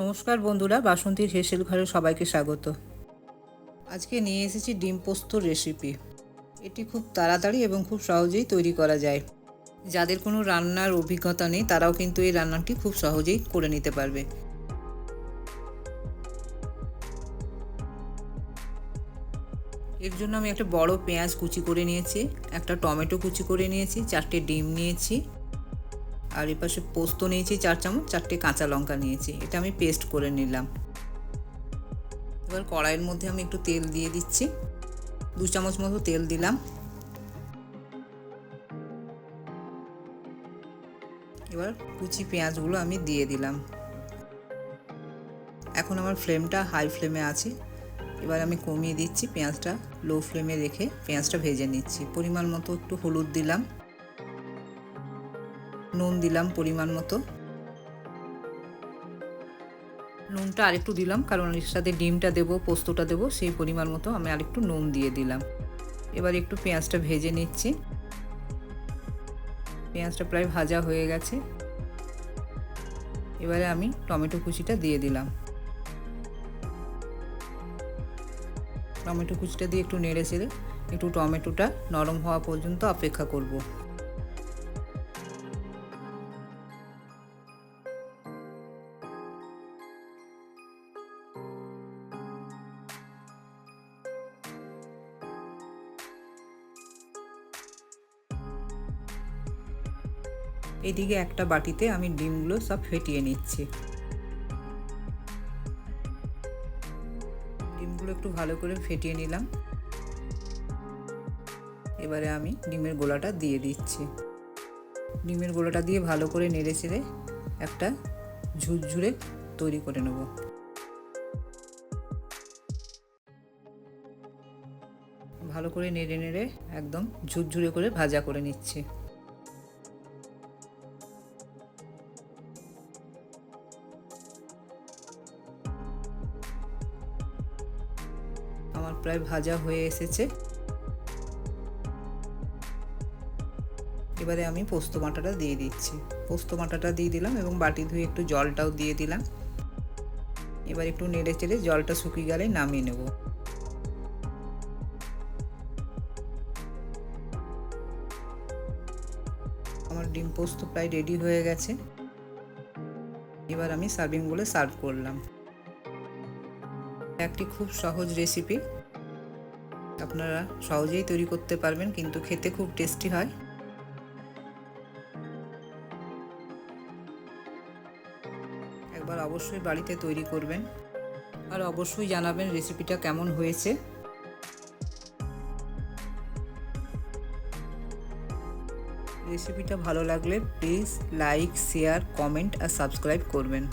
নমস্কার বন্ধুরা বাসন্তীর হেসেল ঘরে সবাইকে স্বাগত। আজকে নিয়ে এসেছি ডিম পোস্তর রেসিপি এটি খুব তাড়াতাড়ি এবং খুব সহজেই তৈরি করা যায়। যাদের কোনো রান্নার অভিজ্ঞতা নেই, তারাও কিন্তু এই রান্নাটি খুব সহজেই করে নিতে পারবে। এর জন্য আমি একটা বড় পেঁয়াজ কুচি করে নিয়েছি, একটা টমেটো কুচি করে নিয়েছি, চারটে ডিম নিয়েছি। আর এপাশে পোস্ত নিয়েছি, চার চামচ, চারটে কাঁচা লঙ্কা নিয়েছি। এটা আমি পেস্ট করে নিলাম। এবার কড়াইয়ের মধ্যে আমি একটু তেল দিয়ে দিচ্ছি। দু চামচ মতো তেল দিলাম। এবার কুচি পেঁয়াজগুলো আমি দিয়ে দিলাম। এখন আমার ফ্লেমটা হাই ফ্লেমে আছে। এবার আমি কমিয়ে দিচ্ছি পেঁয়াজটা লো ফ্লেমে রেখে পেঁয়াজটা ভেজে নিচ্ছি। পরিমাণ মতো একটু হলুদ দিলাম। নুন দিলাম পরিমাণ মতো। নুনটা আরেকটু দিলাম, কারণ এর সাথে ডিমটা দেবো, পোস্তটা দেবো, সেই পরিমাণ মতো আমি আরেকটু নুন দিয়ে দিলাম। এবার একটু পেঁয়াজটা ভেজে নিচ্ছি। পেঁয়াজটা প্রায় ভাজা হয়ে গেছে। এবারে আমি টমেটো কুচিটা দিয়ে দিলাম। টমেটো কুচিটা দিয়ে একটু নেড়ে চেড়ে একটু টমেটোটা নরম হওয়া পর্যন্ত অপেক্ষা করব। এদিকে একটা বাটিতে আমি ডিমগুলো সব ফেটিয়ে নিচ্ছি। ডিমগুলো একটু ভালো করে ফেটিয়ে নিলাম। এবারে আমি ডিমের গোলাটা দিয়ে দিচ্ছি। ডিমের গোলাটা দিয়ে ভালো করে নেড়ে চেড়ে একটা ঝুরঝুরে তৈরি করে নেব। ভালো করে নেড়ে নেড়ে একদম ঝুরঝুরে করে ভাজা করে নিচ্ছি। আমার প্রায় ভাজা হয়ে এসেছে। এবারে আমি পোস্ত বাটাটা দিয়ে দিচ্ছি। পোস্ত বাটাটা দিয়ে দিলাম এবং বাটি ধুয়ে একটু জলটাও দিয়ে দিলাম। এবার একটু নেড়ে চেড়ে জলটা শুকিয়ে গেলে নামিয়ে নেব। আমার ডিম পোস্ত প্রায় রেডি হয়ে গেছে। এবার আমি সার্ভিং বলে সার্ভ করলাম। একটি খুব সহজ রেসিপি। আপনারা সহজেই তৈরি করতে পারবেন, কিন্তু খেতে খুব টেস্টি হয়। একবার অবশ্যই বাড়িতে তৈরি করবেন। আর অবশ্যই জানাবেন রেসিপিটা কেমন হয়েছে। রেসিপিটা ভালো লাগলে প্লিজ লাইক, শেয়ার, কমেন্ট আর সাবস্ক্রাইব করবেন।